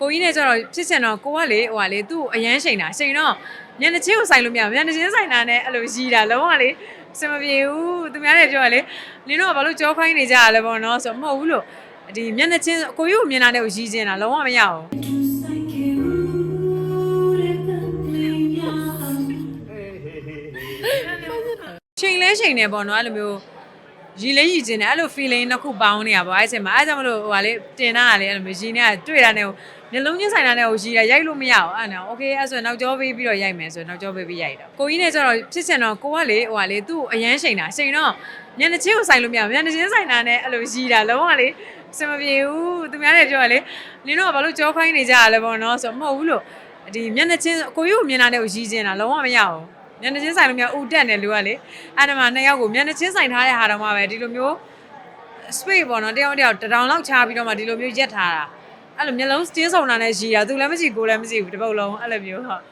ကိုကြီးနဲ့ကျတော့ဖြစ်ချင်တော့ကိုကလေဟိုကလေသူ့ကိုအရန်ချိန်တာချိန်တော့ညနေချင်းကိုဆိုင်လို့မရဘူးညနေချင်းဆိုင်တာနဲ့အဲ့လိုရီးတာလုံးဝလေစမပြေဘူးသူများတွေပြောရလေနင်တို့ကဘာလို့ကြောခိုင်းနေကြရလဲပေါ့နော်ဆိုတော့မဟုတ်ဘူးလို့ဒီမျက်နှာချင်းကိုကြီးကိုမြင်တာနဲ့ကိုရီးချင်တာလုံးဝမရဘူးချိန်လဲချိန်နေပေါ့နော်အဲ့လိုမျိုး ရီလဲရီကျင်တယ်အဲ့လို feeling တစ်ခုပေါင်းနေရပါအဲ့ချိန်မှာအဲ့ကြောင့်မလို့ဟိုဟာလေတင်တာကလေအဲ့လိုမျိုးရီနေကတွေ့တာနဲ့ဟိုမျက်လုံးချင်းဆိုင်တာနဲ့ဟိုရီတာရိုက်လို့မရအောင်အဲ့နော် okay အဲ့ဆိုရင်နောက်ကျောပေးပြီးတော့ရိုက်မယ်ဆိုရင်နောက်ကျောပေးပြီးရိုက်တော့ကိုကြီးနဲ့ကျတော့ဖြစ်ချင်တော့ကိုကလေဟိုဟာလေသူ့ကိုအရန်ချိန်တာချိန်တော့ညနေချင်းကိုဆိုင်လို့မရဘူးညနေချင်းဆိုင်တာနဲ့အဲ့လိုရီတာလုံးဝလေစမပြေဘူးသူများတွေပြောရလေနင်တို့ကဘာလို့ကြောခိုင်းနေကြရလဲပေါ့နော်ဆိုတော့မဟုတ်ဘူးလို့ဒီမျက်နှာချင်းကိုကြီးကိုမြင်တာနဲ့ကိုရီကျင်တာလုံးဝမရဘူး မျက်နှာချင်းဆိုင်လို့မျိုးဥတက်နေလူကလေအဲ့ဒါမှနှစ်ယောက်ကိုမျက်နှာချင်းဆိုင်ထားတဲ့ဟာတော့မှပဲဒီလိုမျိုး space ပေါ့နော်တယောက်တစ်ယောက်တစ်တောင်လောက်ချပြီးတော့မှဒီလိုမျိုးရက်ထားတာအဲ့လိုမျက်လုံးတင်းဆောင်တာနဲ့ရီတာသူလည်းမကြည့်ကိုလည်းမကြည့်ဘူးတစ်ပုတ်လုံးအဲ့လိုမျိုးဟုတ်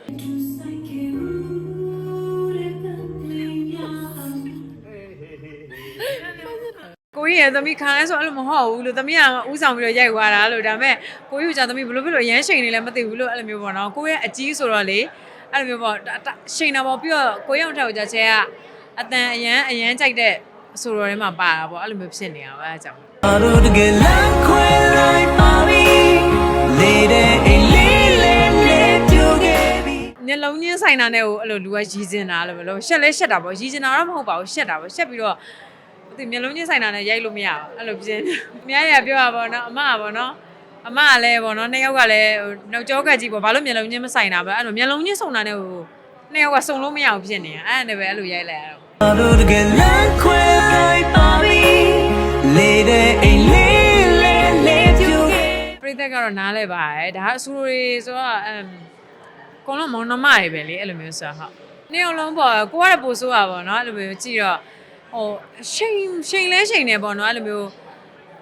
ကိုကြီးရဲ့သမီးခံလဲဆိုအဲ့လိုမဟုတ်ဘူးလို့သမီးကဥဆောင်ပြီးတော့ရိုက်သွားတာလို့ဒါပေမဲ့ကိုကြီးကကြာသမီးဘလို့ဘလို့ရမ်းရှိန်နေလဲမသိဘူးလို့အဲ့လိုမျိုးပေါ့နော်ကိုရဲ့အကြီးဆိုတော့လေ အဲ့လိုမျိုးပေါ့ဒါဒါရှိန်တာပေါ့ပြီးတော့ကိုရောက်ထောက်ကြချဲကအတန်အရန်အရန်ကြိုက်တဲ့ဆိုတော့ထဲမှာပါတာပေါ့အဲ့လိုမျိုးဖြစ်နေတာပဲအဲ့ဒါကြောင့်အရိုတကယ်လမ်းခွဲလိုက်ပါပြီလေတဲ့အိမ်လေးလေးလေးပြိုခဲ့ပြီညလုံးချင်းဆိုင်တာနဲ့ကိုအဲ့လိုလူကရီးစင်တာလို့မလို့ရှက်လဲရှက်တာပေါ့ရီးစင်တာတော့မဟုတ်ပါဘူးရှက်တာပေါ့ရှက်ပြီးတော့ဒီမျက်လုံးချင်းဆိုင်တာနဲ့ရိုက်လို့မရဘူးအဲ့လိုပြင်းအများကြီးကပြောတာပေါ့နော်အမကပေါ့နော် အမကလည်းပေါ့နော်နှစ်ယောက်ကလည်းဟိုနောက်ကျောကတ်ကြီးပေါ့ဘာလို့မျက်လုံးချင်းမဆိုင်တာပဲအဲ့လိုမျက်လုံးချင်းစုံတာနဲ့ဟိုနှစ်ယောက်ကစုံလို့မရဘူးဖြစ်နေတာအဲ့ဒါနဲ့ပဲအဲ့လိုရိုက်လိုက်ရတော့အရိုတကယ်လမ်းခွဲလိုက်ပါပြီလေတဲ့အိမ်လေးလေးလေးပြိုခဲ့ပြိသက်ကတော့နားလဲပါတယ်ဒါအဆူတွေဆိုတော့အမ်ကောလုံးမောင်နှမတွေပဲလေအဲ့လိုမျိုးဆိုတော့ဟုတ်နှစ်ယောက်လုံးပေါ့ကိုကတော့ပို့ဆိုးတာပေါ့နော်အဲ့လိုမျိုးကြည့်တော့ဟိုရှိန်ရှိန်လဲရှိန်နေပေါ့နော်အဲ့လိုမျိုး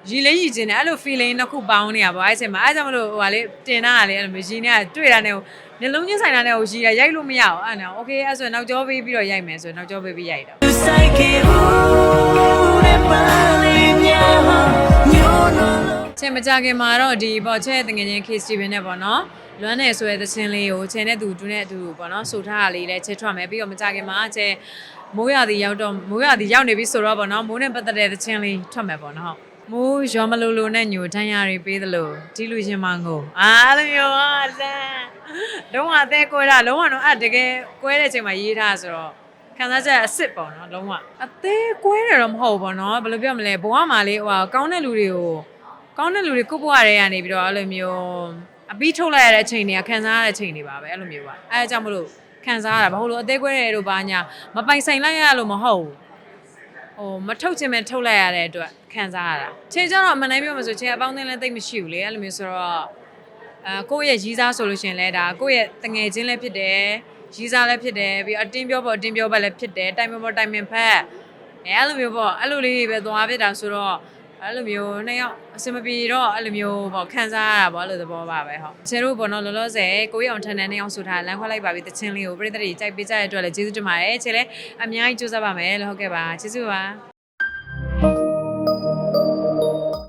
ရီလဲရီကျင်တယ်အဲ့လို feeling တစ်ခုပေါင်းနေရပါအဲ့ချိန်မှာအဲ့ကြောင့်မလို့ဟိုဟာလေတင်တာကလေအဲ့လိုမျိုးရီနေကတွေ့တာနဲ့ဟိုမျက်လုံးချင်းဆိုင်တာနဲ့ဟိုရီတာရိုက်လို့မရအောင်အဲ့နော် okay အဲ့ဆိုရင်နောက်ကျောပေးပြီးတော့ရိုက်မယ်ဆိုရင်နောက်ကျောပေးပြီးရိုက်တော့ You say que ure pale nyama nyono ချင်းမကြခင်မှာတော့ဒီပေါ့ချဲတငယ်ချင်း case Steven နဲ့ပေါ့နော်လွမ်းနယ်ဆိုတဲ့သချင်းလေးကိုချဲနဲ့သူတူနဲ့အတူပေါ့နော်ဆိုထားတာလေးလည်းချဲထွက်မယ်ပြီးတော့မကြခင်မှာချဲမိုးရသည်ရောက်တော့မိုးရသည်ရောက်နေပြီဆိုတော့ပေါ့နော်မိုးနဲ့ပတ်သက်တဲ့သချင်းလေးထွက်မယ်ပေါ့နော် မိုးရောမလိုလိုနဲ့ညိုတန်းရတွေပေးသလိုဒီလူချင်းမငိုအားလိုမျိုးอ่ะလမ်းလုံးဝအသေးကွဲတာလုံးဝတော့အဲ့တကယ်ကွဲတဲ့အချိန်မှာရေးထားဆိုတော့ခံစားချက်အစ်စ်ပေါ့နော်လုံးဝအသေးကွဲတယ်တော့မဟုတ်ဘူးပေါ့နော်ဘယ်လိုပြောမလဲဘဝမှာလေးဟိုကောင်းတဲ့လူတွေကိုကောင်းတဲ့လူတွေကိုယ့်ဘဝတွေကနေပြီးတော့အဲ့လိုမျိုးအပြီးထုတ်လိုက်ရတဲ့အချိန်တွေကခံစားရတဲ့အချိန်တွေပါပဲအဲ့လိုမျိုးပါအဲအကြောင့်မလို့ခံစားရတာဘာလို့လဲအသေးကွဲတဲ့တို့ဘာညာမပိုင်ဆိုင်လိုက်ရလို့မဟုတ်ဘူးဟိုမထုတ်ချင်မဲ့ထုတ်လိုက်ရတဲ့အတွက် ခံစားရတာခြေကျတော့မနိုင်ပြောမှဆိုခြေအပေါင်းအသင်းလည်းတိတ်မရှိဘူးလေအဲ့လိုမျိုးဆိုတော့အဲကိုယ့်ရဲ့ရီးစားဆိုလို့ရှရင်လဲဒါကိုယ့်ရဲ့တငယ်ချင်းလည်းဖြစ်တယ်ရီးစားလည်းဖြစ်တယ်ပြီးတော့အတင်းပြောဖို့အတင်းပြောပါလည်းဖြစ်တယ်တိုင်မပေါ်တိုင်မင်ဖက်အဲအဲ့လိုမျိုးပေါ့အဲ့လိုလေးပဲသွားဖြစ်တာဆိုတော့အဲ့လိုမျိုးနှစ်ယောက်အစမပြေတော့အဲ့လိုမျိုးပေါ့ခံစားရတာပေါ့အဲ့လိုသဘောပါပဲဟုတ်ဆယ်တို့ပေါ့နော်လောလောဆယ်ကိုရအောင်ထန်တန်နှစ်ယောက်ဆိုထားလမ်းခွဲလိုက်ပါပြီတချင်းလေးကိုပြည်သက်တွေကြိုက်ပေးကြတဲ့အတွက်လည်းကျေးဇူးတင်ပါတယ်ချေလဲအများကြီးကြိုးစားပါမယ်လို့ဟုတ်ကဲ့ပါကျေးဇူးပါ